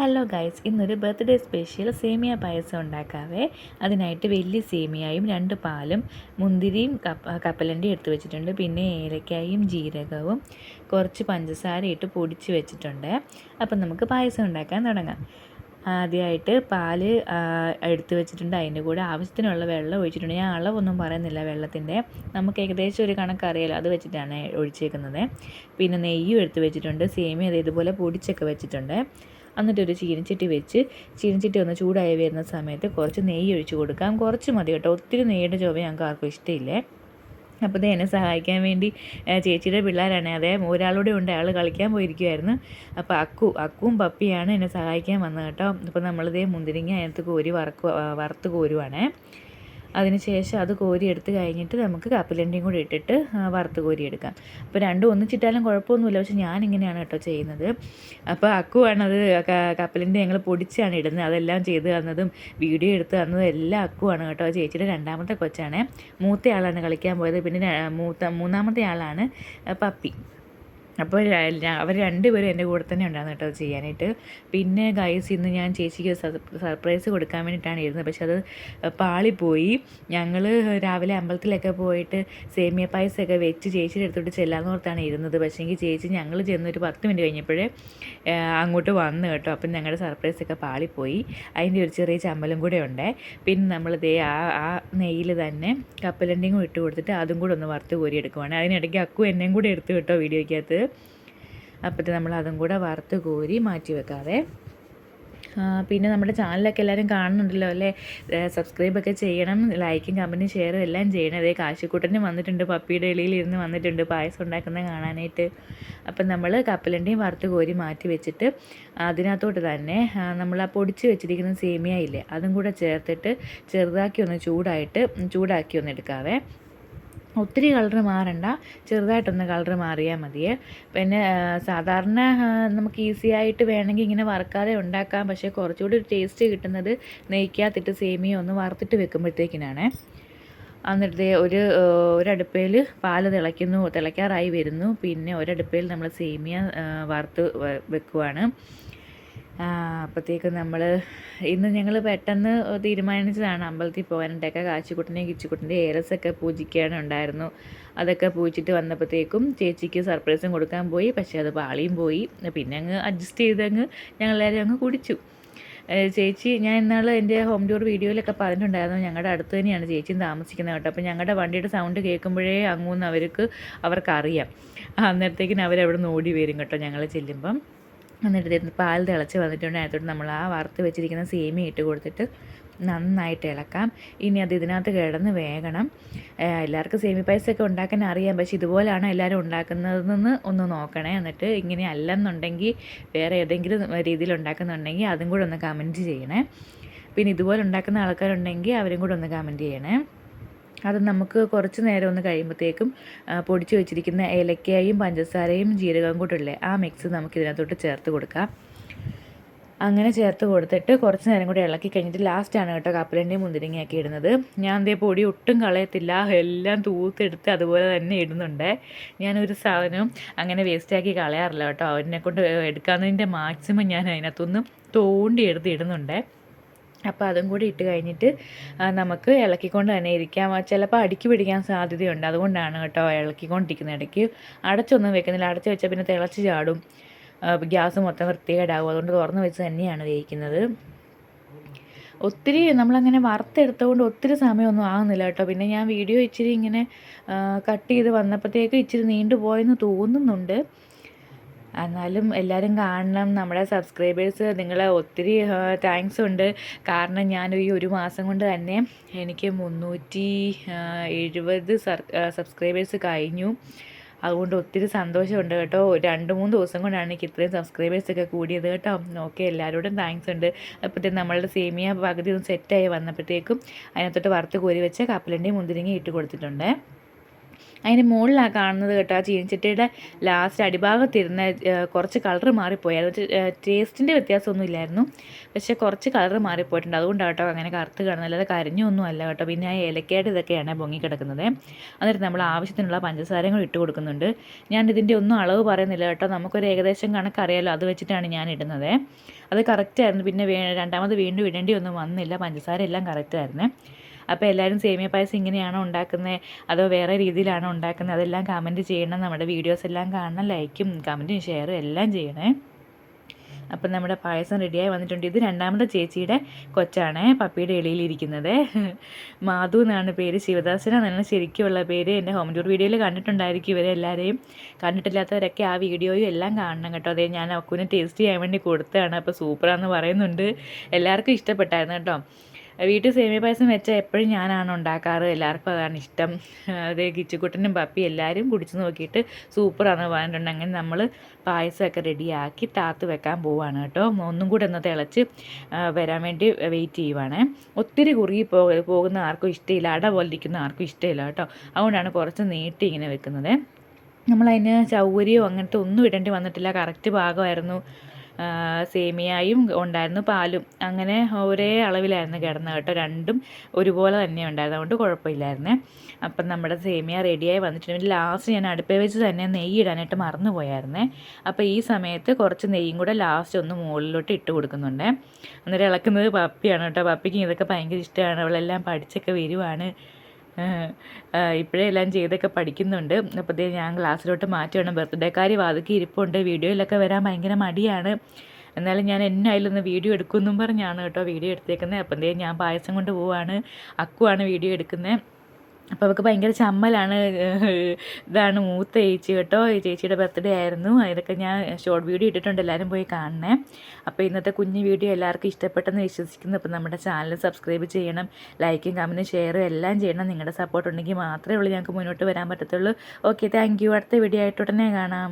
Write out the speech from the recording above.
Hello guys ഇന്നൊരു birthday special സേമിയ പായസം ഉണ്ടാക്കാവേ. അതിനായിട്ട് വലിയ സേമിയയും രണ്ട് പാലും മുന്തിരിയും കപ്പ കപ്പലണ്ടി എടുത്ത് വെച്ചിട്ടുണ്ട്. പിന്നെ ഏലക്കായും ജീരകവും കുറച്ച് പഞ്ചസാര ഇട്ട് പൊടിച്ച് വെച്ചിട്ടുണ്ട്. അപ്പം നമുക്ക് പായസം ഉണ്ടാക്കാൻ തുടങ്ങാം. ആദ്യമായിട്ട് പാൽ എടുത്തു വെച്ചിട്ടുണ്ട്. അതിന്റെ കൂടെ ആവശ്യത്തിനുള്ള വെള്ളം ഒഴിച്ചിട്ടുണ്ട്. ഞാൻ അളവൊന്നും പറയുന്നില്ല വെള്ളത്തിന്റെ. നമുക്ക് ഏകദേശം ഒരു കണക്ക് അറിയാലോ അത് വെച്ചിട്ടാണ് ഒഴിച്ചേക്കുന്നത്. പിന്നെ നെയ്യും എടുത്ത് വെച്ചിട്ടുണ്ട്. സേമിയ ഇതുപോലെ പൊടിച്ചൊക്കെ വെച്ചിട്ടുണ്ട്. എന്നിട്ടൊരു ചീനിച്ചട്ടി വെച്ച് ചീനിച്ചട്ടി ഒന്ന് ചൂടായി വരുന്ന സമയത്ത് കുറച്ച് നെയ്യ് ഒഴിച്ച് കൊടുക്കാം. കുറച്ച് മതി കേട്ടോ. ഒത്തിരി നെയ്യുടെ ചുവ ഞങ്ങൾക്ക് ആർക്കും ഇഷ്ടമില്ലേ. അപ്പോൾ ഇത് എന്നെ സഹായിക്കാൻ വേണ്ടി ചേച്ചിയുടെ പിള്ളേരാണ്. അദ്ദേഹം ഒരാളൂടെ ഉണ്ട്. അയാൾ കളിക്കാൻ പോയിരിക്കുമായിരുന്നു അപ്പോൾ അക്കു അക്കുവും പപ്പിയാണ് എന്നെ സഹായിക്കാൻ വന്നത് കേട്ടോ. അപ്പോൾ നമ്മളിതേ മുന്തിരിങ്ങ അതിനകത്ത് കോരി വറക്കുക വറുത്ത് കോരുവാണേ. അതിനുശേഷം അത് കോരിയെടുത്ത് കഴിഞ്ഞിട്ട് നമുക്ക് കാപ്പിലണ്ടിയും കൂടി ഇട്ടിട്ട് വറുത്ത് കോരിയെടുക്കാം അപ്പോൾ രണ്ടും ഒന്നിച്ചിട്ടാലും കുഴപ്പമൊന്നുമില്ല. പക്ഷെ ഞാൻ ഇങ്ങനെയാണ് കേട്ടോ ചെയ്യുന്നത്. അപ്പോൾ അക്കുവാണ് അത് കപ്പലണ്ടി ഞങ്ങൾ പൊടിച്ചാണ് ഇടുന്നത്. അതെല്ലാം ചെയ്ത് തന്നതും വീഡിയോ എടുത്ത് തന്നതും എല്ലാം അക്കുവാണ് കേട്ടോ. ചേച്ചിയുടെ രണ്ടാമത്തെ കൊച്ചാണ്. മൂത്തയാളാണ് കളിക്കാൻ പോയത്. പിന്നെ മൂത്ത മൂന്നാമത്തെ ആളാണ് പപ്പി. അപ്പോൾ അവർ രണ്ടുപേരും എന്റെ കൂടെ തന്നെ ഉണ്ടായിരുന്നു കേട്ടോ ചെയ്യാനായിട്ട്. പിന്നെ ഗൈസ് ഇന്ന് ഞാൻ ചേച്ചിക്ക് സർപ്രൈസ് കൊടുക്കാൻ വേണ്ടിയിട്ടാണ് ഇരുന്നത്. പക്ഷെ അത് പാളിപ്പോയി. ഞങ്ങൾ രാവിലെ അമ്പലത്തിലൊക്കെ പോയിട്ട് സേമിയ പായസമൊക്കെ വെച്ച് ചേച്ചിയുടെ അടുത്തോട്ട് ചെല്ലാന്ന് ഓർത്താണ് ഇരുന്നത്. പക്ഷേ എങ്കിൽ ചേച്ചി ഞങ്ങൾ ചെന്ന് ഒരു പത്ത് മിനിറ്റ് കഴിഞ്ഞപ്പോഴേ അങ്ങോട്ട് വന്നു കേട്ടോ. അപ്പം ഞങ്ങളുടെ സർപ്രൈസൊക്കെ പാളിപ്പോയി. അതിന്റെ ഒരു ചെറിയ ചമ്മലും കൂടെ ഉണ്ട്. പിന്നെ നമ്മൾ ദേ ആ ആ നെയ്യിൽ തന്നെ കപ്പലണ്ടിങ്ങും ഇട്ട് കൊടുത്തിട്ട് അതും കൂടെ ഒന്ന് വറുത്ത് കോരി എടുക്കുവാണ് അതിനിടയ്ക്ക് അക്കു എന്നെയും കൂടെ എടുത്ത് കേട്ടോ വീഡിയോയ്ക്കകത്ത്. അപ്പോഴത്തെ നമ്മൾ അതും കൂടെ വറുത്ത് കോരി മാറ്റി വെക്കാതെ പിന്നെ നമ്മുടെ ചാനലൊക്കെ എല്ലാവരും കാണുന്നുണ്ടല്ലോ അല്ലേ? സബ്സ്ക്രൈബൊക്കെ ചെയ്യണം ലൈക്കും കമന്റും ഷെയറും എല്ലാം ചെയ്യണം. അതേ കാശിക്കൂട്ടനും വന്നിട്ടുണ്ട് പപ്പിയുടെ ഇളിയിൽ ഇരുന്ന് വന്നിട്ടുണ്ട് പായസം ഉണ്ടാക്കുന്നത് കാണാനായിട്ട്. അപ്പം നമ്മൾ കപ്പലണ്ടിയും വറുത്ത് കോരി മാറ്റി വെച്ചിട്ട് അതിനകത്തോട്ട് തന്നെ നമ്മൾ ആ പൊടിച്ച് വെച്ചിരിക്കുന്ന സേമിയ ഇല്ലേ അതും കൂടെ ചേർത്തിട്ട് ചെറുതാക്കി ഒന്ന് ചൂടായിട്ട് ചൂടാക്കി ഒന്ന് എടുക്കാവേ. ഒത്തിരി കളർ മാറണ്ട. ചെറുതായിട്ടൊന്ന് കളർ മാറിയാൽ മതി പിന്നെ സാധാരണ നമുക്ക് ഈസി ആയിട്ട് വേണമെങ്കിൽ ഇങ്ങനെ വറുക്കാതെ ഉണ്ടാക്കാം. പക്ഷേ കുറച്ചുകൂടി ഒരു ടേസ്റ്റ് കിട്ടുന്നത് നെയ്ക്കകത്തിട്ട് സേമിയ ഒന്ന് വറുത്തിട്ട് വെക്കുമ്പോഴത്തേക്കിനാണ്. എന്നിട്ട് ഒരു ഒരടുപ്പയിൽ പാൽ തിളയ്ക്കുന്നു തിളയ്ക്കാറായി വരുന്നു. പിന്നെ ഒരടുപ്പയിൽ നമ്മൾ സേമിയ വറുത്ത് വെക്കുവാണ്. അപ്പോഴത്തേക്കും നമ്മൾ ഇന്ന് ഞങ്ങൾ പെട്ടെന്ന് തീരുമാനിച്ചതാണ് അമ്പലത്തിൽ പോകാനുണ്ടൊക്കെ കാശിക്കുട്ടനെയും കിച്ചിക്കുട്ടന്റെയും ഏലസൊക്കെ പൂജിക്കാനുണ്ടായിരുന്നു അതൊക്കെ പൂജിച്ചിട്ട് വന്നപ്പോഴത്തേക്കും ചേച്ചിക്ക് സർപ്രൈസും കൊടുക്കാൻ പോയി. പക്ഷേ അത് പാളിയും പോയി. പിന്നെ അങ്ങ് അഡ്ജസ്റ്റ് ചെയ്തങ്ങ് ഞങ്ങളെല്ലാവരും അങ്ങ് കുടിച്ചു. ചേച്ചി ഞാൻ ഇന്നാൾ എന്റെ ഹോം ടൂർ വീഡിയോയിലൊക്കെ പറഞ്ഞിട്ടുണ്ടായിരുന്നു. ഞങ്ങളുടെ അടുത്ത് തന്നെയാണ് ചേച്ചിയും താമസിക്കുന്നത് കേട്ടോ. അപ്പോൾ ഞങ്ങളുടെ വണ്ടിയുടെ സൗണ്ട് കേൾക്കുമ്പോഴേ അങ്ങൂന്ന് അവർക്ക് അവർക്കറിയാം. അന്നേരത്തേക്കിന് അവരവിടെ നിന്ന് ഓടി വരും കേട്ടോ ഞങ്ങൾ ചെല്ലുമ്പം. എന്നിട്ട് പാൽ തിളച്ച് വന്നിട്ടുണ്ട്. അതിനകത്തോട്ട് നമ്മൾ ആ വറുത്ത് വെച്ചിരിക്കുന്ന സേമിയ ഇട്ട് കൊടുത്തിട്ട് നന്നായിട്ട് ഇളക്കാം. ഇനി അത് ഇതിനകത്ത് കിടന്ന് വേകണം. എല്ലാവർക്കും സേമി പായസമൊക്കെ ഉണ്ടാക്കാൻ അറിയാം. പക്ഷെ ഇതുപോലെയാണ് എല്ലാവരും ഉണ്ടാക്കുന്നതെന്ന് ഒന്ന് നോക്കണേ. എന്നിട്ട് ഇങ്ങനെ അല്ലെന്നുണ്ടെങ്കിൽ വേറെ ഏതെങ്കിലും രീതിയിൽ ഉണ്ടാക്കുന്നുണ്ടെങ്കിൽ അതും കൂടെ ഒന്ന് കമന്റ് ചെയ്യണേ. പിന്നെ ഇതുപോലെ ഉണ്ടാക്കുന്ന ആൾക്കാരുണ്ടെങ്കിൽ അവരും കൂടെ ഒന്ന് കമന്റ് ചെയ്യണേ. അത് നമുക്ക് കുറച്ച് നേരം ഒന്ന് കഴിയുമ്പോഴത്തേക്കും പൊടിച്ച് വെച്ചിരിക്കുന്ന ഏലക്കയും പഞ്ചസാരയും ജീരകവും കൂട്ടുള്ളേ ആ മിക്സ് നമുക്ക് ഇതിനകത്തോട്ട് ചേർത്ത് കൊടുക്കാം. അങ്ങനെ ചേർത്ത് കൊടുത്തിട്ട് കുറച്ച് നേരം കൂടി ഇളക്കി കഴിഞ്ഞിട്ട് ലാസ്റ്റാണ് കേട്ടോ കപ്പലന്റെയും മുന്തിരിങ്ങയൊക്കെ ഇടുന്നത്. ഞാൻ അതേ പൊടി ഒട്ടും കളയത്തില്ല എല്ലാം തൂത്തെടുത്ത് അതുപോലെ തന്നെ ഇടുന്നുണ്ട്. ഞാനൊരു സാധനവും അങ്ങനെ വേസ്റ്റാക്കി കളയാറില്ല കേട്ടോ. അവനെ കൊണ്ട് എടുക്കാവുന്നതിന്റെ മാക്സിമം ഞാൻ അതിനകത്തൊന്നും തോണ്ടി എടുത്ത് ഇടുന്നുണ്ട്. അപ്പോൾ അതും കൂടി ഇട്ട് കഴിഞ്ഞിട്ട് നമുക്ക് ഇളക്കിക്കൊണ്ട് തന്നെ ഇരിക്കാം. ചിലപ്പോൾ അടുക്കി പിടിക്കാൻ സാധ്യതയുണ്ട്. അതുകൊണ്ടാണ് കേട്ടോ ഇളക്കിക്കൊണ്ടിരിക്കുന്ന ഇടയ്ക്ക് അടച്ചൊന്നും വെക്കുന്നില്ല. അടച്ച് വെച്ചാൽ പിന്നെ തിളച്ച് ചാടും. ഗ്യാസ് മൊത്തം വൃത്തികേടാവും അതുകൊണ്ട് തുറന്ന് വെച്ച് തന്നെയാണ് വേവിക്കുന്നത്. ഒത്തിരി നമ്മളങ്ങനെ വറുത്തെടുത്തുകൊണ്ട് ഒത്തിരി സമയമൊന്നും ആകുന്നില്ല കേട്ടോ. പിന്നെ ഞാൻ വീഡിയോ ഇച്ചിരി ഇങ്ങനെ കട്ട് ചെയ്ത് വന്നപ്പോഴത്തേക്ക് ഇച്ചിരി നീണ്ടുപോയെന്ന് തോന്നുന്നുണ്ട്. എന്നാലും എല്ലാവരും കാണണം. നമ്മുടെ സബ്സ്ക്രൈബേഴ്സ് നിങ്ങളെ ഒത്തിരി താങ്ക്സ് ഉണ്ട്. കാരണം ഞാൻ ഈ ഒരു മാസം കൊണ്ട് തന്നെ എനിക്ക് മുന്നൂറ്റി എഴുപത് സബ്സ്ക്രൈബേഴ്സ് കഴിഞ്ഞു. അതുകൊണ്ട് ഒത്തിരി സന്തോഷമുണ്ട് കേട്ടോ. രണ്ട് മൂന്ന് ദിവസം കൊണ്ടാണ് എനിക്ക് ഇത്രയും സബ്സ്ക്രൈബേഴ്സൊക്കെ കൂടിയത് കേട്ടോ. ഓക്കെ എല്ലാവരോടും താങ്ക്സ് ഉണ്ട്. അപ്പോഴത്തേക്കും നമ്മളുടെ സേമിയ പകുതി ഒന്ന് സെറ്റായി വന്നപ്പോഴത്തേക്കും അതിനകത്തോട്ട് വറുത്ത് കോരി വെച്ച കപ്പലണ്ടിയും മുന്തിരിങ്ങയും ഇട്ട് കൊടുത്തിട്ടുണ്ട്. അതിന് മുകളിലാണ് കാണുന്നത് കേട്ടോ ആ ചീനച്ചട്ടിയുടെ ലാസ്റ്റ് അടിഭാഗത്തിരുന്ന കുറച്ച് കളർ മാറിപ്പോയി. അത് ടേസ്റ്റിന്റെ വ്യത്യാസമൊന്നും ഇല്ലായിരുന്നു. പക്ഷേ കുറച്ച് കളർ മാറിപ്പോയിട്ടുണ്ട്. അതുകൊണ്ടാണ് കേട്ടോ അങ്ങനെ കറുത്ത് കാണുന്നത്. അല്ലാതെ കരിഞ്ഞൊന്നും അല്ല കേട്ടോ. പിന്നെ ആ ഏലക്കയുടെ ഇതൊക്കെയാണ് പൊങ്ങിക്കിടക്കുന്നത്. എന്നിട്ട് നമ്മൾ ആവശ്യത്തിനുള്ള പഞ്ചസാരയും കൂടി ഇട്ട് കൊടുക്കുന്നുണ്ട്. ഞാൻ ഇതിന്റെ ഒന്നും അളവ് പറയുന്നില്ല കേട്ടോ. നമുക്കൊരു ഏകദേശം കണക്കറിയാലോ. അത് വെച്ചിട്ടാണ് ഞാൻ ഇടുന്നത്. അത് കറക്റ്റായിരുന്നു പിന്നെ രണ്ടാമത് വീണ്ടും ഇടേണ്ടി ഒന്നും വന്നില്ല. പഞ്ചസാര എല്ലാം കറക്റ്റായിരുന്നേ അപ്പോൾ എല്ലാവരും സേമിയ പായസം ഇങ്ങനെയാണോ ഉണ്ടാക്കുന്നത് അതോ വേറെ രീതിയിലാണോ ഉണ്ടാക്കുന്നത് അതെല്ലാം കമന്റ് ചെയ്യണം. നമ്മുടെ വീഡിയോസ് എല്ലാം കാണണം. ലൈക്കും കമന്റും ഷെയറും എല്ലാം ചെയ്യണേ. അപ്പം നമ്മുടെ പായസം റെഡിയായി വന്നിട്ടുണ്ട്. ഇത് രണ്ടാമത്തെ ചേച്ചിയുടെ കൊച്ചാണ്. പപ്പിയുടെ എളിയിലിരിക്കുന്നത് മാധു എന്നാണ് പേര്. ശിവദാസന എന്നാണ് ശരിക്കുമുള്ള പേര്. എന്റെ ഹോം ടൂർ വീഡിയോയിൽ കണ്ടിട്ടുണ്ടായിരിക്കും ഇവരെ എല്ലാവരെയും കണ്ടിട്ടില്ലാത്തവരൊക്കെ ആ വീഡിയോയും എല്ലാം കാണണം കേട്ടോ. അതേ ഞാൻ അക്കുവിന് ടേസ്റ്റ് ചെയ്യാൻ വേണ്ടി കൊടുത്തതാണ്. അപ്പോൾ സൂപ്പറാണെന്ന് പറയുന്നുണ്ട്. എല്ലാവർക്കും ഇഷ്ടപ്പെട്ടായിരുന്നു കേട്ടോ. വീട്ടിൽ സേമിയ പായസം വെച്ചാൽ എപ്പോഴും ഞാനാണ് ഉണ്ടാക്കാറ്. എല്ലാവർക്കും അതാണ് ഇഷ്ടം. അത് കിച്ചുക്കുട്ടനും പപ്പി എല്ലാവരും കുടിച്ച് നോക്കിയിട്ട് സൂപ്പറാണെന്ന് പറഞ്ഞിട്ടുണ്ട്. അങ്ങനെ നമ്മൾ പായസമൊക്കെ റെഡിയാക്കി താത്ത് വെക്കാൻ പോവാണ് കേട്ടോ. ഒന്നും കൂടെ ഒന്ന് തിളച്ച് വരാൻ വേണ്ടി വെയിറ്റ് ചെയ്യുവാണ്. ഒത്തിരി കുറുകി പോകുന്ന ആർക്കും ഇഷ്ടമില്ല അട പോലെ ഇരിക്കുന്ന ആർക്കും ഇഷ്ടമില്ല കേട്ടോ. അതുകൊണ്ടാണ് കുറച്ച് നീട്ടി ഇങ്ങനെ വെക്കുന്നത്. നമ്മളതിന് ചൗവരിയോ അങ്ങനത്തെ ഒന്നും ഇടേണ്ടി വന്നിട്ടില്ല. കറക്റ്റ് ഭാഗമായിരുന്നു സേമിയയും ഉണ്ടായിരുന്നു പാലും. അങ്ങനെ ഒരേ അളവിലായിരുന്നു കിടന്നത് കേട്ടോ. രണ്ടും ഒരുപോലെ തന്നെ ഉണ്ടായിരുന്നു. അതുകൊണ്ട് കുഴപ്പമില്ലായിരുന്നേ. അപ്പം നമ്മുടെ സേമിയ റെഡിയായി വന്നിട്ടുണ്ട്. ലാസ്റ്റ് ഞാൻ അടുപ്പേ വെച്ച് തന്നെ നെയ്യ് ഇടാനായിട്ട് മറന്നു പോയായിരുന്നേ. അപ്പോൾ ഈ സമയത്ത് കുറച്ച് നെയ്യും കൂടെ ലാസ്റ്റ് ഒന്ന് മുകളിലോട്ട് ഇട്ട് കൊടുക്കുന്നുണ്ട്. അന്നേരം ഇളക്കുന്നത് പപ്പിയാണ് കേട്ടോ. പപ്പിക്ക് ഇതൊക്കെ ഭയങ്കര ഇഷ്ടമാണ്. അവളെല്ലാം പഠിച്ചൊക്കെ വരുവാണ്. ഇപ്പോഴേ എല്ലാം ചെയ്തൊക്കെ പഠിക്കുന്നുണ്ട്. അപ്പോൾ ഇതേ ഞാൻ ക്ലാസ്സിലോട്ട് മാറ്റുകയാണ് ബർത്ത്ഡേക്കാരി വാതുക്കി ഇരിപ്പുണ്ട് വീഡിയോയിലൊക്കെ വരാൻ ഭയങ്കര മടിയാണ്. എന്നാലും ഞാൻ എന്നായാലും അതിലൊന്ന് വീഡിയോ എടുക്കുമെന്നും പറഞ്ഞാണ് കേട്ടോ വീഡിയോ എടുത്തേക്കുന്നത് അപ്പം ഞാൻ പായസം കൊണ്ട് പോവാണ്. അക്കുവാണ് വീഡിയോ എടുക്കുന്നത് അപ്പോൾ അവൾക്ക് ഭയങ്കര ചമ്മലാണ് ഇതാണ് മൂത്ത ചേച്ചി കേട്ടോ. ചേച്ചിയുടെ ബർത്ത്ഡേ ആയിരുന്നു. അതിലൊക്കെ ഞാൻ ഷോർട്ട് വീഡിയോ ഇട്ടിട്ടുണ്ട് എല്ലാവരും പോയി കാണണേ. അപ്പോൾ ഇന്നത്തെ കുഞ്ഞു വീഡിയോ എല്ലാവർക്കും ഇഷ്ടപ്പെട്ടെന്ന് വിശ്വസിക്കുന്നു. അപ്പോൾ നമ്മുടെ ചാനൽ സബ്സ്ക്രൈബ് ചെയ്യണം ലൈക്കും കമന്റും ഷെയറും എല്ലാം ചെയ്യണം. നിങ്ങളുടെ സപ്പോർട്ട് ഉണ്ടെങ്കിൽ മാത്രമേ ഉള്ളൂ ഞങ്ങൾക്ക് മുന്നോട്ട് വരാൻ പറ്റത്തുള്ളൂ. ഓക്കെ താങ്ക് അടുത്ത വീഡിയോ ആയിട്ട് ഉടനെ കാണാം.